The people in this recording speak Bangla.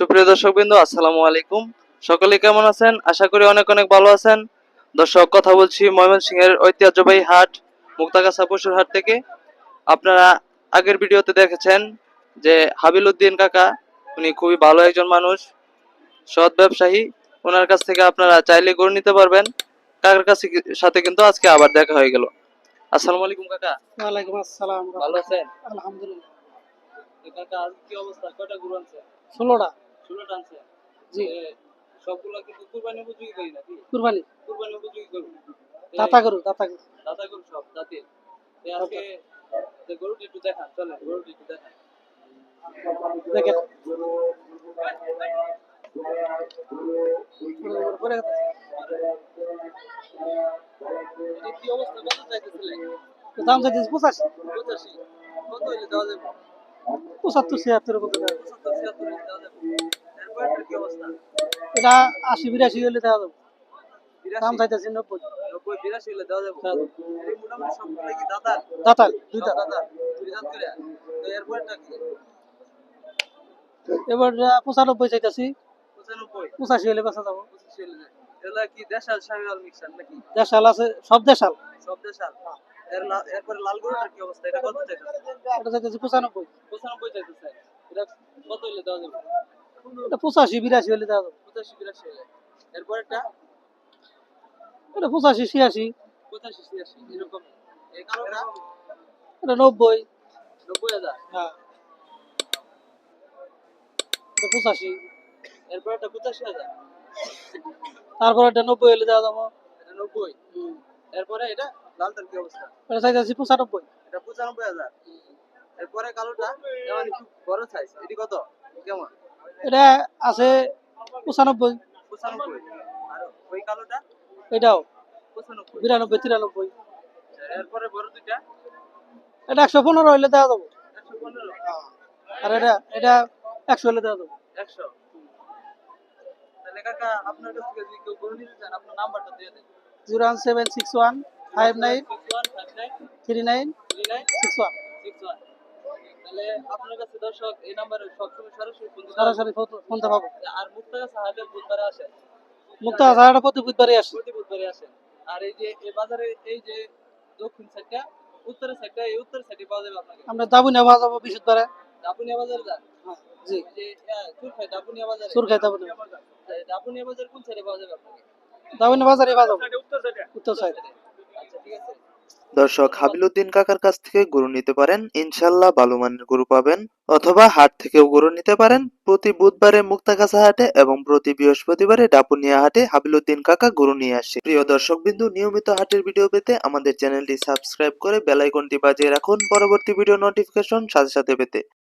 সুপ্রিয় দর্শক বিন্দু আসসালামু আলাইকুম। সকলে কেমন আছেন? আশা করি অনেক অনেক ভালো আছেন। দর্শক কথা বলছি ময়মনসিংহের ঐতিহ্যবাহী হাট মুক্তাগাছা পশুর হাট থেকে। আপনারা আগের ভিডিওতে দেখেছেন যে হাবিল উদ্দিন কাকা উনি খুবই ভালো একজন মানুষ সৎ ব্যবসায়ী। ওনার কাছ থেকে আপনারা চাইলে গড়ে নিতে পারবেন। কাকার কাছে সাথে কিন্তু আজকে আবার দেখা হয়ে গেল। আসসালামু আলাইকুম কাকা। ওয়ালাইকুম আসসালাম। ভালো আছেন? আলহামদুলিল্লাহ। কাকা আজ কি অবস্থা? কয়টা গরু আনছেন? ষোলোটা। ষোলোটা আনছেন জি। সবগুলা কিন্তু কুরবানি উপযোগী করি নাকি? কুরবানি। কুরবানি উপযোগী করু দাতা গরু দাতা গরু দাদা গরু সব দাঁতে। আজকে যে গরুটা একটু দেখান চলেন গরুটা একটু দেখান। দেখেন। পরে কথা। এটা কি অবস্থা? কত চাইতেছিলেন? দাম চাইতেছি পঁচাশি। পঁচাশি। কত হইলে দেওয়া যাবে? পঁচাত্তর ছিয়াত্তর এটা আশি বিরাশি হলে দেওয়া যাবে। দাম চাইতেছি নব্বই। দাতাল? দুই এবার পঁচানব্বই চাইতেছি। পঁচাশি হলে বেচা যাব। দেশাল আছে সব দেশাল। সব দেশাল। এরপরে লাল গরুটার কি অবস্থা? এটা কত চাইতেছি পঁচানব্বই। পঁচানব্বই চাইতেছে এটা কত হইলে দেওয়া যাবে? এটা পঁচাশি বিরাশি হলে দেওয়া যাবে। পঁচাশি বিরাশি হইলে। এরপরেরটা? এটা পঁচাশি ছিয়াশি। পঁচাশি ছিয়াশি এরকম। এই কালোটা এটা নব্বই। নব্বই হাজার? হ্যাঁ। এটা পঁচাশি। এরপরেরটা পঁচাশি হাজার? তারপর এটা নব্বই হলে দেওয়া যাব। এটা নব্বই। এরপরে এটা? লালটার কি অবস্থা? এটা চাইতেছি পঁচানব্বই। এটা পঁচানব্বই হাজার। এরপরে কালোটা যেমন একটু বড় সাইজ এটি কত? কেমন? এটা আছে পঁচানব্বই। পঁচানব্বই। আর ওই কালোটা? এটাও পঁচানব্বই। বিরানব্বই তিরানব্বই। এরপরে বড় দুইটা? এটা একশো পনেরো হইলে দেওয়া যাব। একশো পনেরো। আর এটা এটা একশো হলে দেওয়া যাব। একশো। তাহলে কাকা আপনার কাছ থেকে যদি কেউ গরু নিতে চান আপনার নাম্বারটা দিয়ে দেন। Zero one seven six one five nine six one five nine three nine three nine six one six one তাহলে আপনার কাছে দর্শক এই নাম্বারে সবসময় সরাসরি ফোন সরাসরি ফোন- ফোনতে পাবো আর মুক্তাগা সাহায্যের বুধবারে আসে। মুক্তা হাজারটা প্রতি বুধবারই আসে। প্রতি বুধবারে আসে। আর এই যে এই বাজারে এই যে দক্ষিণ সাইডটা উত্তরের সাইডটা এই উত্তর সাইডে পাওয়া যাবে আপনাকে। আমরা দাবুনিয়া পাওয়া যাব দাপুনিয়া বাজারে। যান? জি। যে সুরখাই দাপুনিয়া বাজারে। সুরখাই দাবুনিয়া দাপুনিয়া বাজার কোন সাইডে পাওয়া যাবে আপনাকে? দাবুনিয়া বাজারে পাওয়া যাব। উত্তর সাইড। আচ্ছা ঠিক আছে। দর্শক হাবিলুদ্দিন কাকার কাছ থেকে গরু নিতে পারেন ইনশাল্লাহ বালুমানের মানের গরু পাবেন, অথবা হাট থেকেও গরু নিতে পারেন। প্রতি বুধবারে মুক্তাগাছা হাটে এবং প্রতি বৃহস্পতিবারে ডাপুনিয়া হাটে হাবিলুদ্দিন কাকা গরু নিয়ে আসে। প্রিয় দর্শক বিন্দু নিয়মিত হাটের ভিডিও পেতে আমাদের চ্যানেলটি সাবস্ক্রাইব করে বেলাইকনটি বাজিয়ে রাখুন। পরবর্তী ভিডিও নোটিফিকেশন সাথে সাথে পেতে।